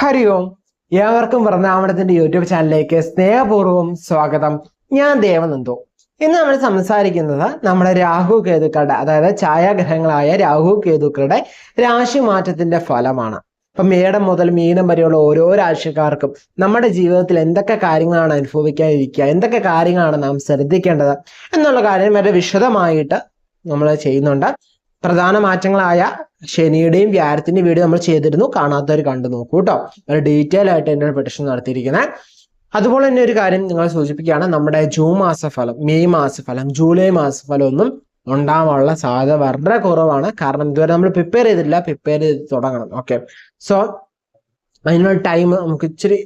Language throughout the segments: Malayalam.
ഹരി ഓം. ഏവർക്കും വൃന്ദാവനത്തിന്റെ യൂട്യൂബ് ചാനലിലേക്ക് സ്നേഹപൂർവം സ്വാഗതം. ഞാൻ ദേവനന്ദു. ഇന്ന് നമ്മൾ സംസാരിക്കുന്നത് നമ്മുടെ രാഹു കേതുക്കളുടെ അതായത് ഛായാഗ്രഹങ്ങളായ രാഹു കേതുക്കളുടെ രാശി മാറ്റത്തിന്റെ ഫലമാണ്. ഇപ്പൊ മേടം മുതൽ മീനം വരെയുള്ള ഓരോ രാശിക്കാർക്കും നമ്മുടെ ജീവിതത്തിൽ എന്തൊക്കെ കാര്യങ്ങളാണ് അനുഭവിക്കാതിരിക്കുക എന്തൊക്കെ കാര്യങ്ങളാണ് നാം ശ്രദ്ധിക്കേണ്ടത് എന്നുള്ള കാര്യം വളരെ വിശദമായിട്ട് നമ്മൾ ചെയ്യുന്നുണ്ട്. പ്രധാന മാറ്റങ്ങളായ ശനിയുടെയും വ്യാഴത്തിന്റെയും വീഡിയോ നമ്മൾ ചെയ്തിരുന്നു. കാണാത്തവർ കണ്ടു നോക്കൂ കേട്ടോ. ഒരു ഡീറ്റെയിൽ ആയിട്ട് എന്റെ പ്രൊഡിക്ഷൻ നടത്തിയിരിക്കുന്നത് അതുപോലെ തന്നെ ഒരു കാര്യം നിങ്ങൾ സൂചിപ്പിക്കുകയാണ്. നമ്മുടെ ജൂൺ മാസഫലം മെയ് മാസഫലം ജൂലൈ മാസഫലം ഒന്നും ഉണ്ടാവാനുള്ള സാധ്യത വളരെ കുറവാണ്. കാരണം ഇതുവരെ നമ്മൾ പ്രിപ്പയർ ചെയ്തിട്ടില്ല. പ്രിപ്പയർ ചെയ്ത് തുടങ്ങണം. ഓക്കെ സോ അതിനുള്ള ടൈം നമുക്ക് ഇച്ചിരി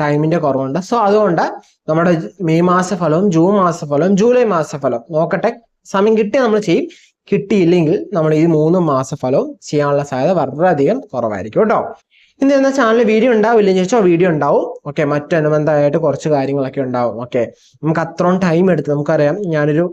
ടൈമിന്റെ കുറവുണ്ട്. സോ അതുകൊണ്ട് നമ്മുടെ മെയ് മാസഫലവും ജൂൺ മാസഫലവും ജൂലൈ മാസഫലം നോക്കട്ടെ. സമയം കിട്ടി നമ്മൾ ചെയ്യും. കിട്ടിയില്ലെങ്കിൽ നമ്മൾ ഈ മൂന്ന് മാസഫലവും ചെയ്യാനുള്ള സാധ്യത വളരെയധികം കുറവായിരിക്കും കേട്ടോ. ഇന്ന് എന്ന ചാനലിൽ വീഡിയോ ഉണ്ടാവില്ലെന്ന് ചോദിച്ചാൽ വീഡിയോ ഉണ്ടാവും. ഓക്കെ മറ്റനുബന്ധമായിട്ട് കുറച്ച് കാര്യങ്ങളൊക്കെ ഉണ്ടാവും. ഓക്കെ നമുക്ക് അത്രയും ടൈം എടുത്ത് നമുക്കറിയാം ഞാനൊരു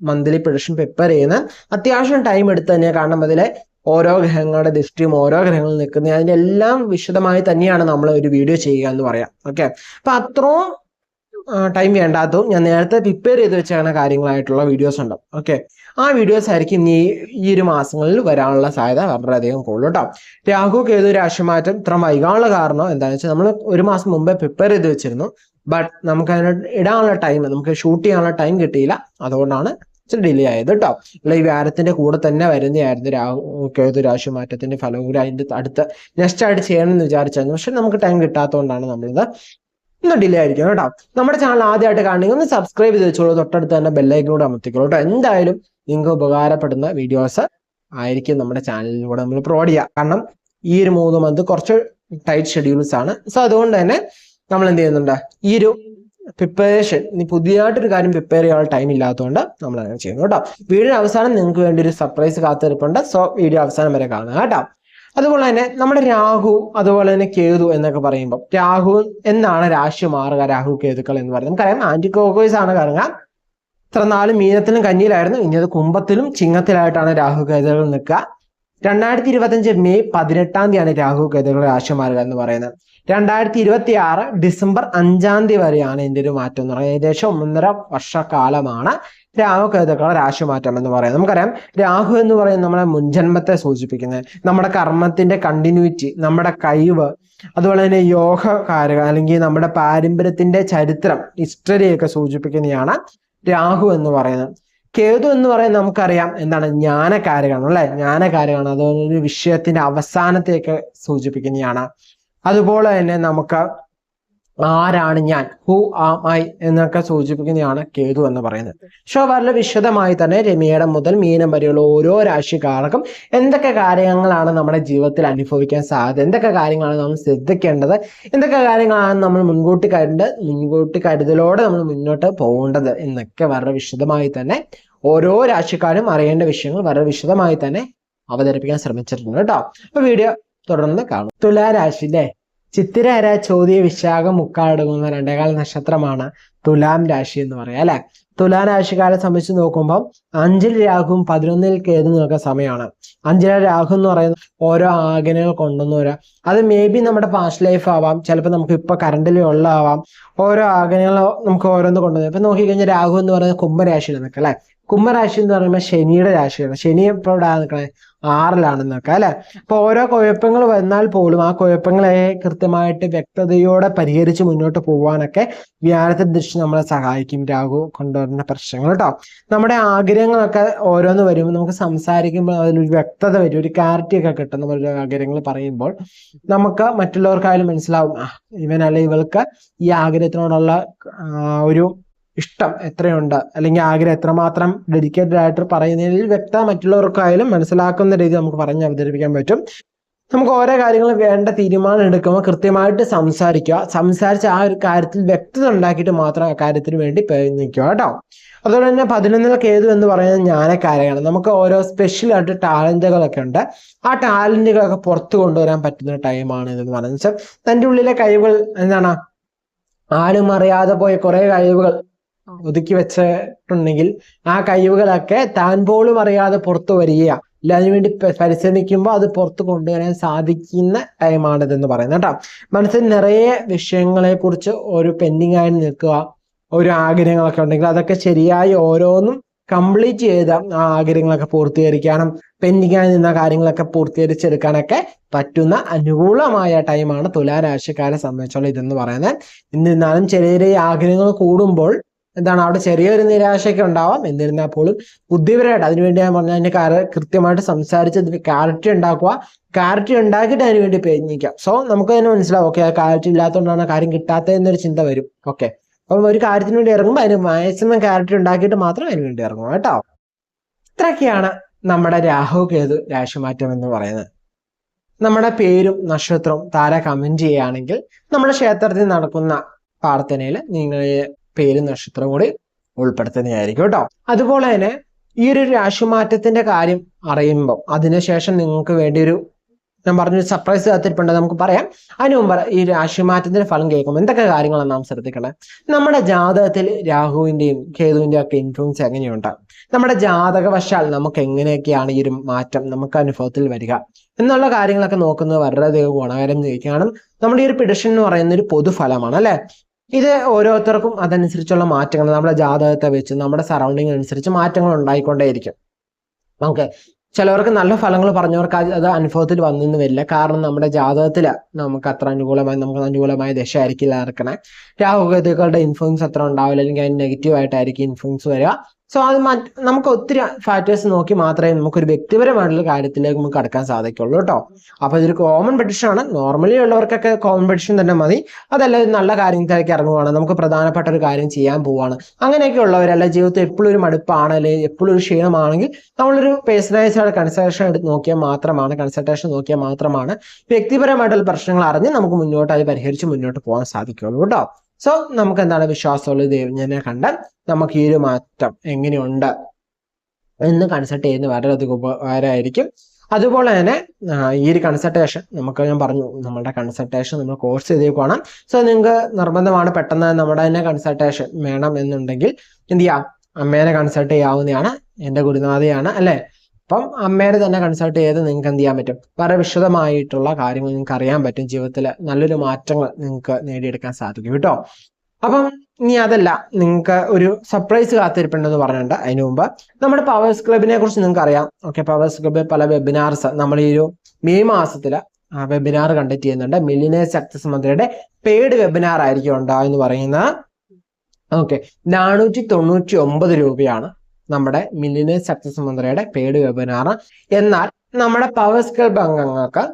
മന്ത്ലി പ്രഡിഷൻ പ്രിപ്പയർ ചെയ്യുന്ന അത്യാവശ്യം ടൈം എടുത്ത് തന്നെയാണ് കാരണം അതിലെ ഓരോ ഗ്രഹങ്ങളുടെ ദൃഷ്ടിയും ഓരോ ഗ്രഹങ്ങളിൽ നിൽക്കുന്ന അതിന്റെ എല്ലാം വിശദമായി തന്നെയാണ് നമ്മൾ ഒരു വീഡിയോ ചെയ്യുക എന്ന് പറയാം. ഓക്കെ അപ്പൊ അത്രയും ടൈം വേണ്ടാത്തതും ഞാൻ നേരത്തെ പ്രിപ്പയർ ചെയ്ത് വെച്ചാണ് കാര്യങ്ങളായിട്ടുള്ള വീഡിയോസ് ഉണ്ട്. ഓക്കെ ആ വീഡിയോസ് ആയിരിക്കും ഈ ഈ ഒരു മാസങ്ങളിൽ വരാനുള്ള സാധ്യത വളരെയധികം കൂടുതൽ കേട്ടോ. രാഹു കേതു രാശിമാറ്റം ഇത്ര വൈകാനുള്ള കാരണം എന്താണെന്ന് വെച്ചാൽ നമ്മൾ ഒരു മാസം മുമ്പേ പ്രിപ്പയർ ചെയ്ത് വെച്ചിരുന്നു. ബട്ട് നമുക്ക് അതിന് ഇടാനുള്ള ടൈം നമുക്ക് ഷൂട്ട് ചെയ്യാനുള്ള ടൈം കിട്ടിയില്ല. അതുകൊണ്ടാണ് ഡിലേ ആയത് കേട്ടോ. അല്ല ഈ വ്യാരത്തിന്റെ കൂടെ തന്നെ വരുന്നതായിരുന്നു രാഹു കേതു രാശി മാറ്റത്തിന്റെ ഫലം കൂടി അതിന്റെ അടുത്ത് നെക്സ്റ്റ് ആയിട്ട് ചെയ്യണമെന്ന് വിചാരിച്ചായിരുന്നു. പക്ഷെ നമുക്ക് ടൈം കിട്ടാത്തതുകൊണ്ടാണ് നമ്മളിത് ഒന്ന് ഡിലേ ആയിരിക്കും കേട്ടോ. നമ്മുടെ ചാനൽ ആദ്യമായിട്ട് കാണണമെങ്കിൽ ഒന്ന് സബ്സ്ക്രൈബ് ചെയ്ത് വെച്ചോളൂ. തൊട്ടടുത്ത് തന്നെ ബെല്ലൈക്കിലൂടെ അമർത്തിക്കോളൂ കേട്ടോ. എന്തായാലും നിങ്ങൾക്ക് ഉപകാരപ്പെടുന്ന വീഡിയോസ് ആയിരിക്കും നമ്മുടെ ചാനലിലൂടെ നമ്മൾ പ്രൊവൈഡ് ചെയ്യുക. കാരണം ഈ ഒരു മൂന്ന് മന്ത് കുറച്ച് ടൈറ്റ് ഷെഡ്യൂൾസ് ആണ്. സോ അതുകൊണ്ട് തന്നെ നമ്മൾ എന്ത് ചെയ്യുന്നുണ്ട്? ഈ ഒരു പ്രിപ്പറേഷൻ ഇനി പുതിയതായിട്ടൊരു കാര്യം പ്രിപ്പയർ ചെയ്യാനുള്ള ടൈം ഇല്ലാത്തതുകൊണ്ട് നമ്മൾ അങ്ങനെ ചെയ്യുന്നു കേട്ടോ. വീഡിയോ അവസാനം നിങ്ങൾക്ക് വേണ്ടി ഒരു സർപ്രൈസ് കാത്തിരിപ്പുണ്ട്. സോ വീഡിയോ അവസാനം വരെ കാണുക കേട്ടോ. അതുപോലെ തന്നെ നമ്മുടെ രാഹു അതുപോലെ തന്നെ കേതു എന്നൊക്കെ പറയുമ്പോൾ രാഹു എന്നാണ് രാശി മാറുക രാഹു കേതുക്കൾ എന്ന് പറയുന്നത്. നമുക്കറിയാം ആന്റി കോക്കോയ്സ് ആണ് കറങ്ങുക ഇത്ര നാല് മീനത്തിലും കഞ്ഞിയിലായിരുന്നു ഇനി അത് കുംഭത്തിലും ചിങ്ങത്തിലായിട്ടാണ് രാഹു കേതുകൾ നിൽക്കുക. രണ്ടായിരത്തി ഇരുപത്തഞ്ച് മെയ് പതിനെട്ടാം തീയതിയാണ് രാഹു കേതുകൾ രാശി മാറുക എന്ന് പറയുന്നത്. രണ്ടായിരത്തി ഇരുപത്തി ആറ് ഡിസംബർ അഞ്ചാം തീയതി വരെയാണ് ഇതിന്റെ ഒരു മാറ്റം എന്ന് പറയുന്നത്. ഏകദേശം ഒന്നര വർഷക്കാലമാണ് രാഹു കേതുക്കളുടെ രാശിമാറ്റം എന്ന് പറയുന്നത്. നമുക്കറിയാം രാഹു എന്ന് പറയുന്നത് നമ്മുടെ മുൻജന്മത്തെ സൂചിപ്പിക്കുന്നത് നമ്മുടെ കർമ്മത്തിന്റെ കണ്ടിന്യൂറ്റി നമ്മുടെ കഴിവ് അതുപോലെ തന്നെ യോഗ യോഗകാരക അല്ലെങ്കിൽ നമ്മുടെ പാരമ്പര്യത്തിന്റെ ചരിത്രം ഹിസ്റ്ററിയൊക്കെ സൂചിപ്പിക്കുന്നതാണ് രാഹു എന്ന് പറയുന്നത്. കേതു എന്ന് പറയുന്നത് നമുക്കറിയാം എന്താണ്? ജ്ഞാനകാരകാണ് അല്ലെ? ജ്ഞാനകാരകാണ് അതുപോലെ ഒരു വിഷയത്തിന്റെ അവസാനത്തെയൊക്കെ സൂചിപ്പിക്കുന്നതാണ്. അതുപോലെ തന്നെ നമുക്ക് ആരാണ് ഞാൻ? ഹു ആം ഐ എന്നൊക്കെ സൂചിപ്പിക്കുന്നതാണ് കേതു എന്ന് പറയുന്നത്. ഷോ വളരെ വിശദമായി തന്നെ രമ്യയുടെ മുതൽ മീനം വരെയുള്ള ഓരോ രാശിക്കാർക്കും എന്തൊക്കെ കാര്യങ്ങളാണ് നമ്മുടെ ജീവിതത്തിൽ അനുഭവിക്കാൻ സാധ്യത? എന്തൊക്കെ കാര്യങ്ങളാണ് നമ്മൾ ശ്രദ്ധിക്കേണ്ടത്? എന്തൊക്കെ കാര്യങ്ങളാണ് നമ്മൾ മുൻകൂട്ടി കണ്ട് മുൻകൂട്ടി കരുതലോടെ നമ്മൾ മുന്നോട്ട് പോകേണ്ടത്? എന്നൊക്കെ വളരെ വിശദമായി തന്നെ ഓരോ രാശിക്കാരും അറിയേണ്ട വിഷയങ്ങൾ വളരെ വിശദമായി തന്നെ അവതരിപ്പിക്കാൻ ശ്രമിച്ചിട്ടുണ്ട് കേട്ടോ. അപ്പൊ വീഡിയോ തുടർന്ന് കാണും. തുലാരാശി അല്ലേ ചിത്തിര അര ചോദ്യ വിശാഖം മുക്കാടങ്ങുന്ന രണ്ടേകാല നക്ഷത്രമാണ് തുലാം രാശി എന്ന് പറയാം അല്ലെ? തുലാം രാശിക്കാരെ സംബന്ധിച്ച് നോക്കുമ്പോൾ അഞ്ചിൽ രാഹുവും പതിനൊന്നിൽ കേതു നിൽക്കുന്ന സമയമാണ്. അഞ്ചിലെ രാഹു എന്ന് പറയുന്നത് ഓരോ ആഗ്രഹങ്ങൾ കൊണ്ടുവന്നു വരാം. അത് മേ ബി നമ്മുടെ പാസ്റ്റ് ലൈഫ് ആവാം ചിലപ്പോൾ നമുക്ക് ഇപ്പൊ കറണ്ടിൽ ഉള്ളതാവാം. ഓരോ ആഗ്രഹങ്ങൾ നമുക്ക് ഓരോന്ന് കൊണ്ടുവന്നു ഇപ്പൊ നോക്കിക്കഴിഞ്ഞാൽ രാഹു എന്ന് പറയുന്നത് കുംഭരാശിയിൽ നിൽക്കുക അല്ലെ? കുംഭരാശി എന്ന് പറയുമ്പോൾ ശനിയുടെ രാശിയാണ്. ശനി എപ്പോഴാണ് നിൽക്കണേ ആറിലാണ് നിൽക്കുക അല്ലെ? അപ്പൊ ഓരോ കുഴപ്പങ്ങൾ വന്നാൽ പോലും ആ കുഴപ്പങ്ങളെ കൃത്യമായിട്ട് വ്യക്തതയോടെ പരിഹരിച്ച് മുന്നോട്ട് പോകാനൊക്കെ വ്യാഴത്തെ ദൃഷ്ടി നമ്മളെ സഹായിക്കും. രാഹു കൊണ്ടുവരുന്ന പ്രശ്നങ്ങൾ കേട്ടോ നമ്മുടെ ആഗ്രഹങ്ങളൊക്കെ ഓരോന്ന് വരുമ്പോൾ നമുക്ക് സംസാരിക്കുമ്പോൾ അതിലൊരു വ്യക്തത വരും. ഒരു ക്ലാരിറ്റി ഒക്കെ കിട്ടും നമ്മൾ ആഗ്രഹങ്ങൾ പറയുമ്പോൾ നമുക്ക് മറ്റുള്ളവർക്കായാലും മനസ്സിലാവും ഇവനല്ല ഇവൾക്ക് ഈ ആഗ്രഹത്തിനോടുള്ള ഒരു ഇഷ്ടം എത്രയുണ്ട്? അല്ലെങ്കിൽ ആഗ്രഹം എത്രമാത്രം ഡെഡിക്കേറ്റഡ് ആയിട്ട് പറയുന്നതിൽ വ്യക്തത മറ്റുള്ളവർക്കായാലും മനസ്സിലാക്കുന്ന രീതി നമുക്ക് പറഞ്ഞ് അവതരിപ്പിക്കാൻ പറ്റും. നമുക്ക് ഓരോ കാര്യങ്ങളും വേണ്ട തീരുമാനം എടുക്കുമ്പോൾ കൃത്യമായിട്ട് സംസാരിക്കുക. സംസാരിച്ച് ആ ഒരു കാര്യത്തിൽ വ്യക്തത ഉണ്ടാക്കിയിട്ട് മാത്രം ആ കാര്യത്തിന് വേണ്ടി നിൽക്കുക കേട്ടോ. അതുപോലെ തന്നെ പതിനൊന്നിൽ കേതു എന്ന് പറയുന്നത് ജ്ഞാനക്കാരനാണ് നമുക്ക് ഓരോ സ്പെഷ്യൽ ആയിട്ട് ടാലന്റുകളൊക്കെ ഉണ്ട്. ആ ടാലന്റുകളൊക്കെ പുറത്തു കൊണ്ടുവരാൻ പറ്റുന്ന ടൈമാണ് ഇതെന്ന് പറയുന്നത് തന്റെ ഉള്ളിലെ കഴിവുകൾ എന്താണ്? ആരും അറിയാതെ പോയ കുറേ കഴിവുകൾ ഒതുക്കി വെച്ചിട്ടുണ്ടെങ്കിൽ ആ കഴിവുകളൊക്കെ താൻ പോലും അറിയാതെ പുറത്തു വരിക അല്ല അതിനുവേണ്ടി പരിശ്രമിക്കുമ്പോൾ അത് പുറത്ത് കൊണ്ടുവരാൻ സാധിക്കുന്ന ടൈമാണിതെന്ന് പറയുന്നത് കേട്ടോ. മനസ്സിൽ നിറയെ വിഷയങ്ങളെ കുറിച്ച് ഒരു പെൻഡിങ് ആയി നിൽക്കുക ഒരു ആഗ്രഹങ്ങളൊക്കെ ഉണ്ടെങ്കിൽ അതൊക്കെ ശരിയായി ഓരോന്നും കംപ്ലീറ്റ് ചെയ്ത ആ ആഗ്രഹങ്ങളൊക്കെ പൂർത്തീകരിക്കാനും പെൻഡിങ് ആയി നിന്ന കാര്യങ്ങളൊക്കെ പൂർത്തീകരിച്ചെടുക്കാനൊക്കെ പറ്റുന്ന അനുകൂലമായ ടൈമാണ് തുലാരാശിക്കാരെ സംബന്ധിച്ചുള്ള ഇതെന്ന് പറയുന്നത്. എന്നിരുന്നാലും ചെറിയ ചെറിയ ആഗ്രഹങ്ങൾ കൂടുമ്പോൾ എന്താണ് അവിടെ ചെറിയൊരു നിരാശയൊക്കെ ഉണ്ടാവാം. എന്നിരുന്നാൽ പോലും ബുദ്ധിപരമായിട്ട് അതിനുവേണ്ടി ഞാൻ പറഞ്ഞ അതിന്റെ കാര്യം കൃത്യമായിട്ട് സംസാരിച്ച് ക്ലാരിറ്റി ഉണ്ടാക്കുക. ക്ലാരിറ്റി ഉണ്ടാക്കിയിട്ട് അതിന് വേണ്ടി പ്രയത്നിക്കാം. സോ നമുക്ക് തന്നെ മനസ്സിലാവും. ഓക്കെ ക്ലാരിറ്റി ഇല്ലാത്തതുകൊണ്ടാണ് ആ കാര്യം കിട്ടാത്തത് എന്നൊരു ചിന്ത വരും. ഓക്കെ അപ്പം ഒരു കാര്യത്തിന് വേണ്ടി ഇറങ്ങുമ്പോൾ അതിന് മാക്സിമം ക്ലാരിറ്റി ഉണ്ടാക്കിയിട്ട് മാത്രം അതിന് വേണ്ടി ഇറങ്ങും കേട്ടോ. ഇത്രയൊക്കെയാണ് നമ്മുടെ രാഹു കേതു രാശിമാറ്റം എന്ന് പറയുന്നത്. നമ്മുടെ പേരും നക്ഷത്രവും താര കമന്റ് ചെയ്യുകയാണെങ്കിൽ നമ്മുടെ ക്ഷേത്രത്തിൽ നടക്കുന്ന പ്രാർത്ഥനയിൽ നിങ്ങൾ പേരും നക്ഷത്രം കൂടി ഉൾപ്പെടുത്തുന്നതായിരിക്കും കേട്ടോ. അതുപോലെ തന്നെ ഈ ഒരു രാശിമാറ്റത്തിന്റെ കാര്യം അറിയുമ്പോൾ അതിനുശേഷം നിങ്ങൾക്ക് വേണ്ടി ഒരു ഞാൻ പറഞ്ഞൊരു സർപ്രൈസ് കാത്തിരിപ്പുണ്ട് നമുക്ക് പറയാം. അതിന് മുമ്പ് ഈ രാശിമാറ്റത്തിന്റെ ഫലം കേൾക്കുമ്പോൾ എന്തൊക്കെ കാര്യങ്ങളാണ് നാം ശ്രദ്ധിക്കണേ നമ്മുടെ ജാതകത്തിൽ രാഹുവിന്റെയും കേതുവിന്റെയും ഒക്കെ ഇൻഫ്ലുവൻസ് എങ്ങനെയുണ്ട്? നമ്മുടെ ജാതകവശാൽ നമുക്ക് എങ്ങനെയൊക്കെയാണ് ഈ ഒരു മാറ്റം നമുക്ക് അനുഭവത്തിൽ വരിക? എന്നുള്ള കാര്യങ്ങളൊക്കെ നോക്കുന്നത് വളരെയധികം ഗുണകരം ചോദിക്കുകയാണ് നമ്മുടെ ഈ ഒരു പിടിഷൻ എന്ന് പറയുന്ന ഒരു പൊതുഫലമാണ് അല്ലെ? ഇത് ഓരോരുത്തർക്കും അതനുസരിച്ചുള്ള മാറ്റങ്ങൾ നമ്മുടെ ജാതകത്തെ വെച്ച് നമ്മുടെ സറൗണ്ടിങ് അനുസരിച്ച് മാറ്റങ്ങൾ ഉണ്ടായിക്കൊണ്ടേയിരിക്കും. നമുക്ക് ചിലവർക്ക് നല്ല ഫലങ്ങൾ പറഞ്ഞവർക്ക് അത് അനുഭവത്തിൽ വന്നെന്ന് വരില്ല. കാരണം നമ്മുടെ ജാതകത്തിൽ നമുക്ക് അത്ര അനുകൂലമായി നമുക്ക് അനുകൂലമായ ദശ ആയിരിക്കില്ല നടക്കണേ. രാഹുഗതികളുടെ ഇൻഫ്ലുവൻസ് അത്ര ഉണ്ടാവില്ല. അല്ലെങ്കിൽ അതിന് നെഗറ്റീവ് ആയിട്ടായിരിക്കും ഇൻഫ്ലുവൻസ് വരിക. സോ അത് നമുക്ക് ഒത്തിരി ഫാക്ടേഴ്സ് നോക്കി മാത്രമേ നമുക്കൊരു വ്യക്തിപരമായിട്ടുള്ള കാര്യത്തിലേക്ക് നമുക്ക് കടക്കാൻ സാധിക്കുള്ളൂ കേട്ടോ. അപ്പൊ ഇതൊരു കോമൺ പെഡിഷൻ ആണ്. നോർമലി ഉള്ളവർക്കൊക്കെ കോമൺ പെഡിഷൻ തന്നെ മതി. അതല്ല നല്ല കാര്യത്തിലേക്ക് ഇറങ്ങുവാണ്. നമുക്ക് പ്രധാനപ്പെട്ട ഒരു കാര്യം ചെയ്യാൻ പോവാണ്. അങ്ങനെയൊക്കെ ഉള്ളവരല്ല ജീവിതത്തിൽ എപ്പോഴും ഒരു മടുപ്പാണ് അല്ലെങ്കിൽ എപ്പോഴും ഒരു ക്ഷീണമാണെങ്കിൽ നമ്മളൊരു പേഴ്സണലൈസ്ഡ് കൺസൾട്ടേഷൻ എടുത്ത് നോക്കിയാൽ മാത്രമാണ് കൺസൾട്ടേഷൻ നോക്കിയാൽ മാത്രമാണ് വ്യക്തിപരമായിട്ടുള്ള പ്രശ്നങ്ങൾ അറിഞ്ഞ് നമുക്ക് മുന്നോട്ട് അത് പരിഹരിച്ച് മുന്നോട്ട് പോകാൻ സാധിക്കുള്ളൂ കേട്ടോ. സോ നമുക്ക് എന്താണ് വിശ്വാസമുള്ള ദൈവജ്ഞനെ കണ്ട് നമുക്ക് ഈ ഒരു മാറ്റം എങ്ങനെയുണ്ട് എന്ന് കൺസൾട്ട് ചെയ്യുന്ന വളരെയധികം ഉപകാരമായിരിക്കും. അതുപോലെ തന്നെ ഈ ഒരു കൺസൾട്ടേഷൻ നമുക്ക് ഞാൻ പറഞ്ഞു നമ്മുടെ കൺസൾട്ടേഷൻ നമ്മൾ കോഴ്സ് ചെയ്തേക്കുവാണ്. സോ നിങ്ങൾക്ക് നിർബന്ധമാണ് പെട്ടെന്ന് നമ്മുടെ തന്നെ കൺസൾട്ടേഷൻ വേണം എന്നുണ്ടെങ്കിൽ എന്ത് ചെയ്യാം? അമ്മേനെ കൺസൾട്ട് ചെയ്യാവുന്നതാണ്. എന്റെ ഗുരുനാഥയാണ് അല്ലെ? അപ്പം അമ്മേനെ തന്നെ കൺസൾട്ട് ചെയ്ത് നിങ്ങൾക്ക് എന്ത് ചെയ്യാൻ പറ്റും? വളരെ വിശദമായിട്ടുള്ള കാര്യങ്ങൾ നിങ്ങൾക്ക് അറിയാൻ പറ്റും. ജീവിതത്തിൽ നല്ലൊരു മാറ്റങ്ങൾ നിങ്ങൾക്ക് നേടിയെടുക്കാൻ സാധിക്കും കേട്ടോ. അപ്പം ഇനി അതല്ല നിങ്ങൾക്ക് ഒരു സർപ്രൈസ് കാത്തിരിപ്പുണ്ടെന്ന് പറഞ്ഞിട്ടുണ്ട്. അതിനു മുമ്പ് നമ്മുടെ പവേഴ്സ് ക്ലബിനെ കുറിച്ച് നിങ്ങൾക്ക് അറിയാം. ഓക്കെ പവേഴ്സ് ക്ലബ് പല വെബിനാർസ് നമ്മൾ ഈ ഒരു മെയ് മാസത്തിൽ വെബിനാർ കണ്ടക്ട് ചെയ്യുന്നുണ്ട്. മില്ലിനേഴ്സ് സക്സസ് മന്ത്രിയുടെ പെയ്ഡ് വെബിനാർ ആയിരിക്കും എന്ന് പറയുന്നത്. ഓക്കെ നാനൂറ്റി തൊണ്ണൂറ്റി ഒമ്പത് രൂപയാണ് നമ്മുടെ മില്ലിനേഴ്സ് സക്സസ് മന്ത്രിയുടെ പെയ്ഡ് വെബിനാർ എന്നാൽ നമ്മുടെ പവേഴ്സ് ക്ലബ് അംഗങ്ങൾക്ക്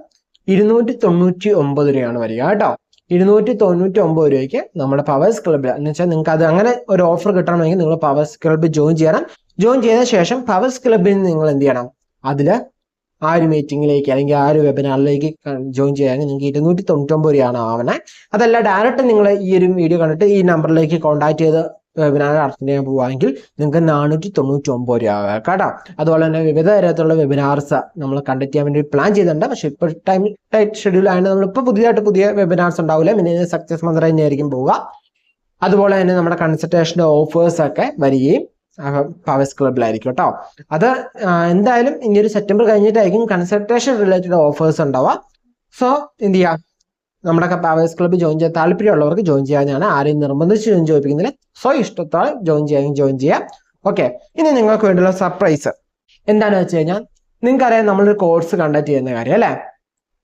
ഇരുന്നൂറ്റി തൊണ്ണൂറ്റി ഒമ്പത് രൂപയാണ് വരിക കേട്ടോ. ഇരുന്നൂറ്റി തൊണ്ണൂറ്റി ഒമ്പത് രൂപയ്ക്ക് നമ്മുടെ പവേഴ്സ് ക്ലബ് എന്ന് വെച്ചാൽ നിങ്ങൾക്ക് അത് അങ്ങനെ ഒരു ഓഫർ കിട്ടണമെങ്കിൽ നിങ്ങൾ പവേഴ്സ് ക്ലബ് ജോയിൻ ചെയ്യണം. ജോയിൻ ചെയ്ത ശേഷം പവേഴ്സ് ക്ലബിൽ നിങ്ങൾ എന്ത് ചെയ്യണം? അതിൽ ആ ഒരു മീറ്റിംഗിലേക്ക് അല്ലെങ്കിൽ ആ ഒരു വെബിനാറിലേക്ക് ജോയിൻ ചെയ്യാൻ നിങ്ങൾക്ക് ഇരുന്നൂറ്റി തൊണ്ണൂറ്റൊമ്പത് രൂപയാണ് ആവണേ. അതല്ല ഡയറക്റ്റ് നിങ്ങൾ ഈ ഒരു വീഡിയോ കണ്ടിട്ട് ഈ നമ്പറിലേക്ക് കോൺടാക്ട് ചെയ്ത് വെബിനാർ അറ്റൻഡ് ചെയ്യാൻ പോവുകയാണെങ്കിൽ നിങ്ങൾക്ക് നാനൂറ്റി തൊണ്ണൂറ്റി ഒമ്പത് രൂപ കേട്ടോ. അതുപോലെ തന്നെ വിവിധ തരത്തിലുള്ള വെബിനാർസ് നമ്മൾ കണ്ടക്ട് ചെയ്യാൻ വേണ്ടി പ്ലാൻ ചെയ്തിട്ടുണ്ട്. പക്ഷേ ഇപ്പോൾ ടൈം ടൈറ്റ് ഷെഡ്യൂൾ ആയതുകൊണ്ട് നമ്മളിപ്പോൾ പുതിയതായിട്ട് പുതിയ വെബിനാർസ് ഉണ്ടാവില്ല പിന്നെ സക്സസ് മന്ത്ര തന്നെയായിരിക്കും പോവുക. അതുപോലെ തന്നെ നമ്മുടെ കൺസൾട്ടേഷന്റെ ഓഫേഴ്സ് ഒക്കെ വരികയും പവേഴ്സ് ക്ലബിലായിരിക്കും കേട്ടോ. അത് എന്തായാലും ഇനി ഒരു സെപ്റ്റംബർ കഴിഞ്ഞിട്ടായിരിക്കും കൺസൾട്ടേഷൻ റിലേറ്റഡ് ഓഫേഴ്സ് ഉണ്ടാവുക. സോ എന്ത് ചെയ്യാം? നമ്മുടെ പവേഴ്സ് ക്ലബ്ബ് ജോയിൻ ചെയ്യാൻ താല്പര്യമുള്ളവർക്ക് ജോയിൻ ചെയ്യാനാണ് ആരെയും നിർബന്ധിച്ച് ജോയിൻ ചോദിപ്പിക്കുന്നില്ല. സോ ഇഷ്ടത്തോടെ ജോയിൻ ചെയ്യാൻ ജോയിൻ ചെയ്യാം. ഓക്കെ ഇനി നിങ്ങൾക്ക് വേണ്ടിയുള്ള സർപ്രൈസ് എന്താണെന്ന് വെച്ച് കഴിഞ്ഞാൽ നിങ്ങൾക്കറിയാം നമ്മളൊരു കോഴ്സ് കണ്ടക്ട് ചെയ്യുന്ന കാര്യം അല്ലേ?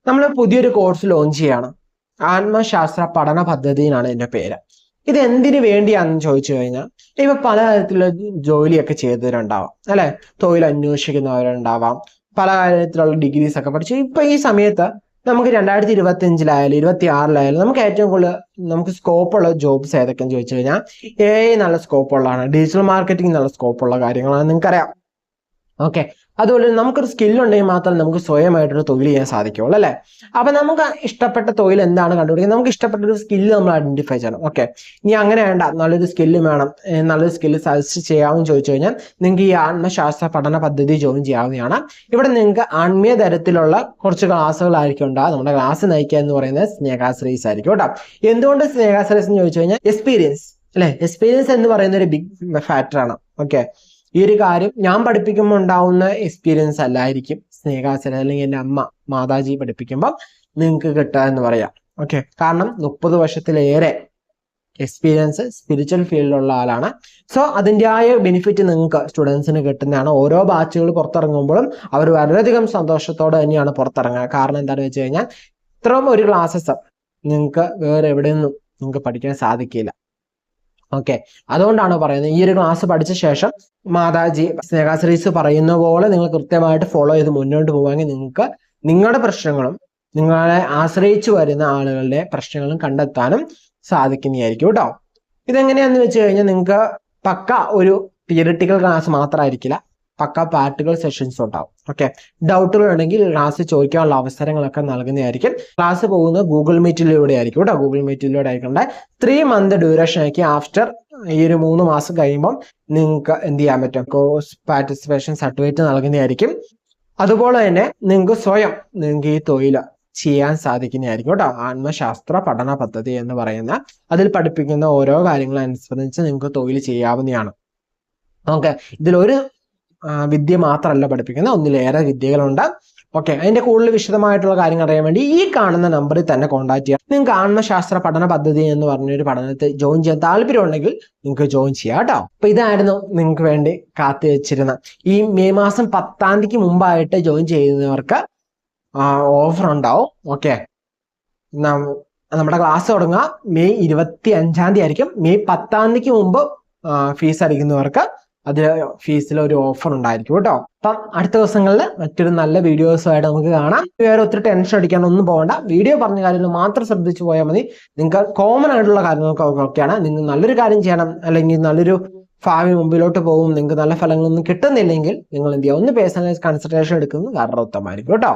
നമ്മൾ പുതിയൊരു കോഴ്സ് ലോഞ്ച് ചെയ്യാണ്. ആത്മശാസ്ത്ര പഠന പദ്ധതി എന്നാണ് എന്റെ പേര്. ഇത് എന്തിനു വേണ്ടിയാണെന്ന് ചോദിച്ചു കഴിഞ്ഞാൽ ഇപ്പൊ പലതരത്തിലുള്ള ജോലിയൊക്കെ ചെയ്തവരുണ്ടാവാം അല്ലെ? തൊഴിൽ അന്വേഷിക്കുന്നവരുണ്ടാവാം പല തരത്തിലുള്ള ഡിഗ്രീസ് ഒക്കെ പഠിച്ചു ഇപ്പൊ ഈ സമയത്ത് നമുക്ക് രണ്ടായിരത്തി ഇരുപത്തി അഞ്ചിലായാലും ഇരുപത്തി ആറിലായാലും നമുക്ക് ഏറ്റവും കൂടുതൽ നമുക്ക് സ്കോപ്പ് ഉള്ള ജോബ്സ് ഏതൊക്കെയെന്ന് ചോദിച്ചു കഴിഞ്ഞാൽ ഏ നല്ല സ്കോപ്പ് ഉള്ളതാണ് ഡിജിറ്റൽ മാർക്കറ്റിംഗ് നല്ല സ്കോപ്പ് ഉള്ള കാര്യങ്ങളാണ് നിങ്ങൾക്കറിയാം. ഓക്കെ അതുപോലെ നമുക്കൊരു സ്കില്ലുണ്ടെങ്കിൽ മാത്രമേ നമുക്ക് സ്വയമായിട്ടൊരു തൊഴിൽ ചെയ്യാൻ സാധിക്കുള്ളൂ അല്ലേ? അപ്പൊ നമുക്ക് ഇഷ്ടപ്പെട്ട തൊഴിൽ എന്താണ് കണ്ടുപിടിക്കുക? നമുക്ക് ഇഷ്ടപ്പെട്ട ഒരു സ്കില്ല് നമ്മൾ ഐഡന്റിഫൈ ചെയ്യണം. ഓക്കെ ഇനി അങ്ങനെ വേണ്ട. നല്ലൊരു സ്കില്ല് വേണം. നല്ലൊരു സ്കില്ല് സജസ്റ്റ് ചെയ്യാമെന്ന് ചോദിച്ചു കഴിഞ്ഞാൽ നിങ്ങൾക്ക് ഈ ആത്മശാസ്ത്ര പഠന പദ്ധതി ജോയിൻ ചെയ്യാവുന്നതാണ്. ഇവിടെ നിങ്ങൾക്ക് ആത്മീയ തരത്തിലുള്ള കുറച്ച് ക്ലാസ്സുകളായിരിക്കും ഉണ്ടാകുക നമ്മുടെ ക്ലാസ് നയിക്കുക എന്ന് പറയുന്നത് സ്നേഹാശ്രീസ് ആയിരിക്കും കേട്ടോ. എന്തുകൊണ്ട് സ്നേഹാശ്രീസ് എന്ന് ചോദിച്ചു കഴിഞ്ഞാൽ എക്സ്പീരിയൻസ് അല്ലെ? എക്സ്പീരിയൻസ് എന്ന് പറയുന്ന ഒരു ബിഗ് ഫാക്ടറാണ് ഓക്കെ ഈ ഒരു കാര്യം ഞാൻ പഠിപ്പിക്കുമ്പോൾ ഉണ്ടാവുന്ന എക്സ്പീരിയൻസ് അല്ലായിരിക്കും. സ്നേഹാസന അല്ലെങ്കിൽ എന്റെ അമ്മ മാതാജി പഠിപ്പിക്കുമ്പോൾ നിങ്ങൾക്ക് കിട്ടുക എന്ന് പറയാം. ഓക്കെ കാരണം മുപ്പത് വർഷത്തിലേറെ എക്സ്പീരിയൻസ് സ്പിരിച്വൽ ഫീൽഡിലുള്ള ആളാണ്. സോ അതിന്റെതായ ബെനിഫിറ്റ് നിങ്ങൾക്ക് സ്റ്റുഡൻസിന് കിട്ടുന്നതാണ്. ഓരോ ബാച്ചുകൾ പുറത്തിറങ്ങുമ്പോഴും അവർ വളരെയധികം സന്തോഷത്തോടെ തന്നെയാണ് പുറത്തിറങ്ങുക. കാരണം എന്താണെന്ന് വെച്ച് കഴിഞ്ഞാൽ ഇത്രയും ഒരു ക്ലാസ്സസ് നിങ്ങൾക്ക് വേറെ എവിടെ നിന്നും നിങ്ങൾക്ക് പഠിക്കാൻ സാധിക്കില്ല. ഓക്കെ അതുകൊണ്ടാണ് പറയുന്നത് ഈ ഒരു ക്ലാസ് പഠിച്ച ശേഷം മാതാജി സ്നേഹാശ്രീസ് പറയുന്ന പോലെ നിങ്ങൾ കൃത്യമായിട്ട് ഫോളോ ചെയ്ത് മുന്നോട്ട് പോവാമെങ്കിൽ നിങ്ങൾക്ക് നിങ്ങളുടെ പ്രശ്നങ്ങളും നിങ്ങളെ ആശ്രയിച്ചു വരുന്ന ആളുകളുടെ പ്രശ്നങ്ങളും കണ്ടെത്താനും സാധിക്കുന്നതായിരിക്കും കേട്ടോ. ഇതെങ്ങനെയാന്ന് വെച്ച് കഴിഞ്ഞാൽ നിങ്ങൾക്ക് പക്ക ഒരു തിയറിറ്റിക്കൽ ക്ലാസ് മാത്രമായിരിക്കില്ല. പക്ക പ്രാക്ടിക്കൽ സെഷൻസ് ഉണ്ടാവും. ഓക്കെ ഡൗട്ടുകൾ ഉണ്ടെങ്കിൽ ക്ലാസ് ചോദിക്കാനുള്ള അവസരങ്ങളൊക്കെ നൽകുന്നതായിരിക്കും. ക്ലാസ് പോകുന്നത് ഗൂഗിൾ മീറ്റിലൂടെ ആയിരിക്കും കേട്ടോ. ഗൂഗിൾ മീറ്റിലൂടെ ആയിക്കൊണ്ട് ത്രീ മന്ത് ഡ്യൂറേഷൻ ആക്കി ആഫ്റ്റർ ഈ ഒരു മൂന്ന് മാസം കഴിയുമ്പം നിങ്ങൾക്ക് എന്ത് ചെയ്യാൻ പറ്റും? കോഴ്സ് പാർട്ടിസിപ്പേഷൻ സർട്ടിഫിക്കറ്റ് നൽകുന്നതായിരിക്കും. അതുപോലെ തന്നെ നിങ്ങൾക്ക് സ്വയം നിങ്ങൾക്ക് ഈ തൊഴിൽ ചെയ്യാൻ സാധിക്കുന്നതായിരിക്കും കേട്ടോ. ആത്മശാസ്ത്ര പഠന പദ്ധതി എന്ന് പറയുന്ന അതിൽ പഠിപ്പിക്കുന്ന ഓരോ കാര്യങ്ങളും അനുസരിച്ച് നിങ്ങൾക്ക് തൊഴിൽ ചെയ്യാവുന്നതാണ്. ഓക്കെ ഇതിലൊരു വിദ്യ മാത്രമല്ല പഠിപ്പിക്കുന്നത് ഒന്നിലേറെ വിദ്യകളുണ്ട്. ഓക്കെ അതിന്റെ കൂടുതൽ വിശദമായിട്ടുള്ള കാര്യങ്ങൾ അറിയാൻ വേണ്ടി ഈ കാണുന്ന നമ്പറിൽ തന്നെ കോൺടാക്ട് ചെയ്യാം. നിങ്ങൾക്ക് ശാസ്ത്ര പഠന പദ്ധതി എന്ന് പറഞ്ഞൊരു പഠനത്തിൽ ജോയിൻ ചെയ്യാൻ താല്പര്യമുണ്ടെങ്കിൽ നിങ്ങൾക്ക് ജോയിൻ ചെയ്യാം കേട്ടോ. അപ്പൊ ഇതായിരുന്നു നിങ്ങൾക്ക് വേണ്ടി കാത്തു വെച്ചിരുന്ന. ഈ മെയ് മാസം പത്താം തീയതിക്ക് മുമ്പായിട്ട് ജോയിൻ ചെയ്യുന്നവർക്ക് ഓഫർ ഉണ്ടാവും. ഓക്കെ നമ്മുടെ ക്ലാസ് തുടങ്ങുക. മെയ് ഇരുപത്തി അഞ്ചാം തീയതി ആയിരിക്കും. മെയ് പത്താം തീയതിക്ക് മുമ്പ് ഫീസ് അടിക്കുന്നവർക്ക് അതിൽ ഫീസിൽ ഒരു ഓഫർ ഉണ്ടായിരിക്കും കേട്ടോ. അപ്പം അടുത്ത ദിവസങ്ങളിൽ മറ്റൊരു നല്ല വീഡിയോസുമായിട്ട് നമുക്ക് കാണാം. വേറെ ഒത്തിരി ടെൻഷൻ അടിക്കാൻ ഒന്നും പോകണ്ട. വീഡിയോ പറഞ്ഞ കാര്യങ്ങൾ മാത്രം ശ്രദ്ധിച്ചു പോയാൽ മതി. നിങ്ങൾക്ക് കോമൺ ആയിട്ടുള്ള കാര്യങ്ങളൊക്കെയാണ് നിങ്ങൾ നല്ലൊരു കാര്യം ചെയ്യണം. അല്ലെങ്കിൽ നല്ലൊരു ഭാവി മുമ്പിലോട്ട് പോകും. നിങ്ങൾക്ക് നല്ല ഫലങ്ങളൊന്നും കിട്ടുന്നില്ലെങ്കിൽ നിങ്ങൾ എന്ത് ചെയ്യുക? ഒന്ന് പേഴ്സണലൈസ് കൺസൾട്ടേഷൻ എടുക്കുന്നത് വളരെ ഉത്തമമായിരിക്കും കേട്ടോ.